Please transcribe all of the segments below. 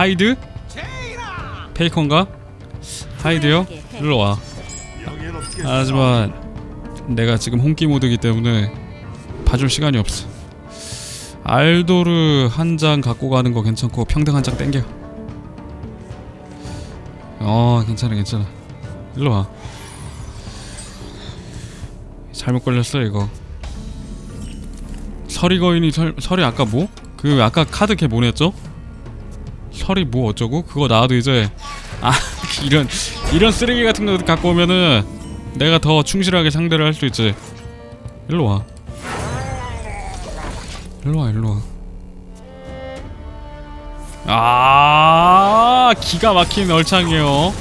하이드? 페이컨가? 하이드요? 일로 와. 하지만 내가 지금 홍기 모드이기 때문에 봐줄 시간이 없어. 알도르 한 장 갖고 가는 거 괜찮고 평등 한 장 땡겨. 어 괜찮아 괜찮아. 일로 와. 잘못 걸렸어 이거. 설이 거인이 설, 설이 아까 뭐? 그 아까 카드 걔 뭐냈죠? 설이 뭐 어쩌고? 그거 나와도 이제 아 이런 이런 쓰레기 같은 거 갖고 오면은 내가 더 충실하게 상대를 할 수 있지. 일로 와. 일로 와 일로 와. 아 기가 막힌 얼창이에요.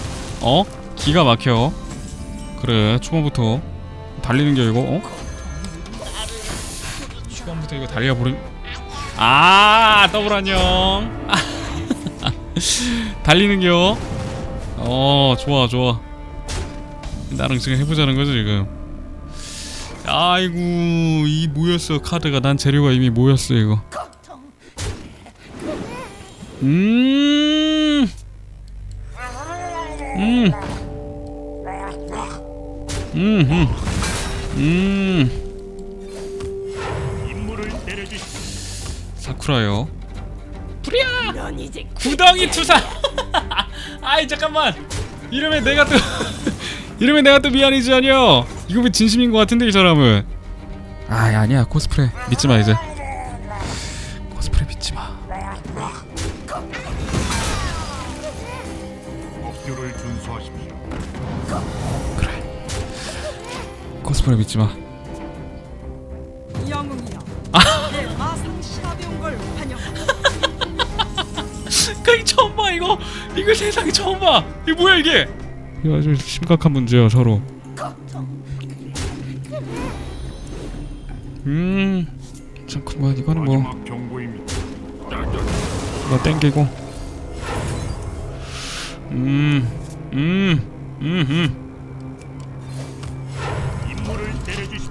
어? 기가 막혀. 그래 초반부터 달리는 게 이거 어? 초반부터 이거 달려 버림. 아 더블 안녕. 달리는 겨. 어 좋아 좋아. 나랑 지금 해보자는 거지 지금. 아이고 이 모였어 카드가 난 재료가 이미 모였어 이거. 음. 음. 음. 음. 음. 사쿠라요. 구덩이 투사. 아이 잠깐만. 이러면 내가 또 이러면 내가 또 미안이지 아니야. 이거 왜 진심인 것 같은데 이 사람은. 아 아니야 코스프레 믿지 마 이제. 코스프레 믿지 마. 목표를 준수하십시오. 코스프레 믿지 마. 영웅이여 내 마상 시합에 온걸 환영한다 그게 처음 봐 이거. 이거 세상에 처음 봐. 이게 뭐야 이게? 이거 아주 심각한 문제야 서로. 음 잠깐만 이거는 뭐. 마지막 경고입니다. 이거 땡기고. 음음음음. 임무를 내려주십시오.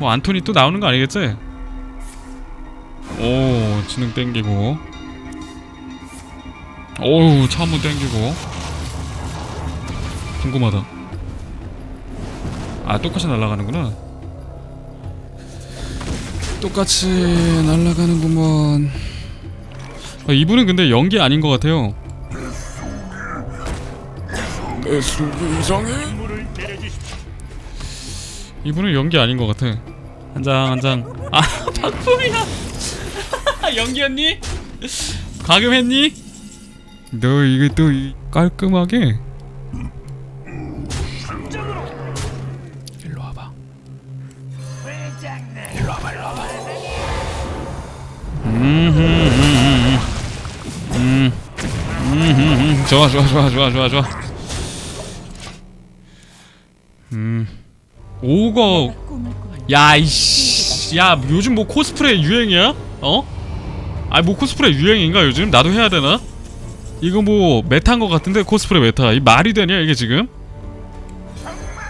뭐 안토니 또 나오는 거 아니겠지? 오 지능 땡기고 오우 차 한번 땡기고 궁금하다 아 똑같이 날아가는구나 똑같이 날아가는구먼 아, 이분은 근데 연기 아닌 것 같아요 내 속이 이상해. 이분은 연기 아닌 것 같아. 한 장, 한 장. 아, 작품이야. 연기였니? 과금했니? 너 이게 또 이- 깔끔하게. 일로 와봐. 일로 와봐, 일로 와봐. 음, 음, 음, 음, 음, 음, 음, 좋아, 좋아, 좋아, 좋아, 좋아, 좋아. 음. 오거 꿈을 꾸는 야 이씨 야 요즘 뭐 코스프레 유행이야? 어? 아니 뭐 코스프레 유행인가 요즘? 나도 해야 되나? 이거 뭐 메타인 것 같은데 코스프레 메타 이 말이 되냐 이게 지금?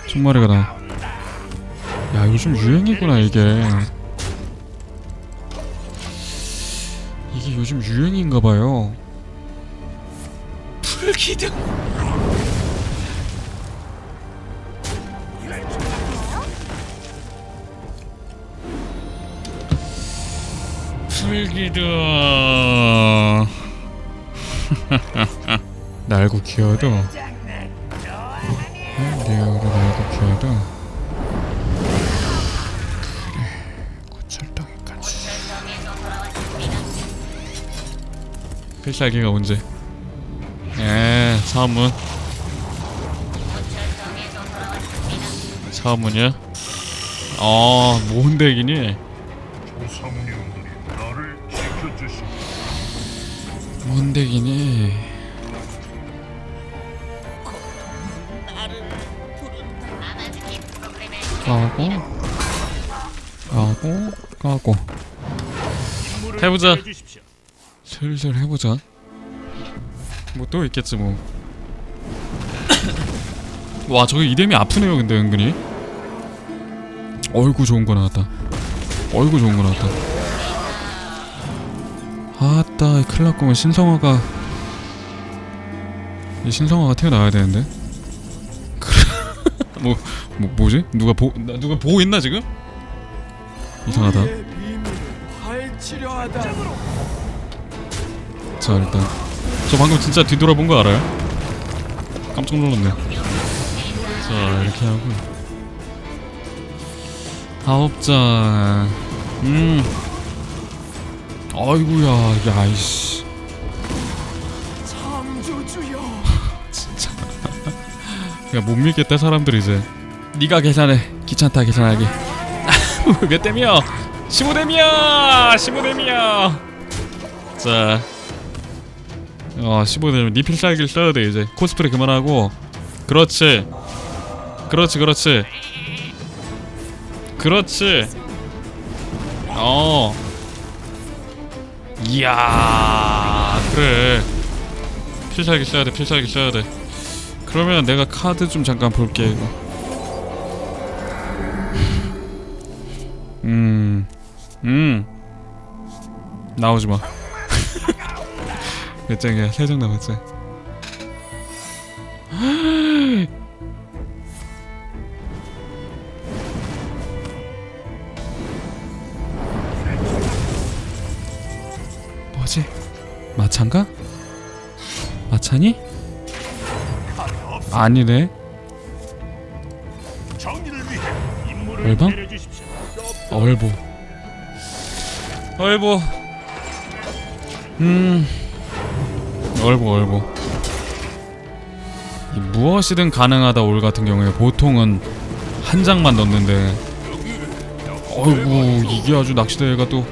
정말이가 나. 야 요즘 유행이구나 이게. 이게 요즘 유행인가 봐요. 풀기둥. 풀기둥. 날고 기어도. 리얼을 날고 기어도. 그래 고철덩이까지. 필살기가 언제. 에 사문. 사문이야? 어 뭔데 기니? 조상님들이 나를 지켜주십시오. 뭔데기니 까고 까고 까고. 해보자. 슬슬 해보자. 뭐 또 있겠지 뭐. 와 저기 이뎀이 아프네요 근데 은근히. 어이구 좋은 거 나왔다. 어이구 좋은 거 나왔다 아따 큰일 났구만 신성화가 이 신성화가 튀어나와야 되는데 뭐, 뭐 뭐지? 누가 보 나, 누가 보고 있나 지금? 이상하다. 자 일단 저 방금 진짜 뒤돌아본 거 알아요? 깜짝 놀랐네 자 이렇게 하고 아홉 잔음 아이구야 야이씨. 진짜. 야 못 믿겠다 사람들 이제. 네가 계산해. 귀찮다 계산하기. 몇 대며 15대며 15대며 자. 어, 15대면 니 필 살기를 써야 돼 이제. 코스프레 그만하고. 그렇지. 그렇지 그렇지. 그렇지. 어 이야 그래 필살기 써야 돼 필살기 써야 돼 그러면 내가 카드 좀 잠깐 볼게 이거 음, 음, 나오지 마. 몇 장이야? 세 장 남았지. 마찬가? 마찬이? 아니네. 얼방? 얼보. 얼보. 음. 얼보 얼보. 이 무엇이든 가능하다 올 같은 경우에. 보통은 한 장만 넣는데. 어이구 이게 아주 낚시대회가 또.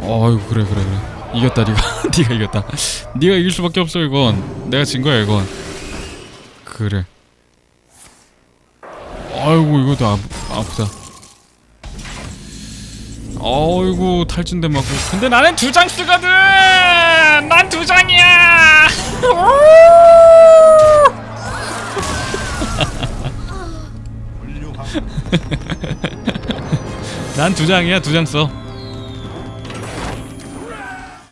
어이구 그래 그래 그래 이겼다 니가. 니가 이겼다. 니가 이길 수밖에 없어 이건. 내가 진 거야 이건. 그래. 아이고 이것도 아, 아프다. 어이구 탈진대 맞고. 근데 나는 두 장 쓰거든! 난 두 장이야! 난 두 장이야 두 장 써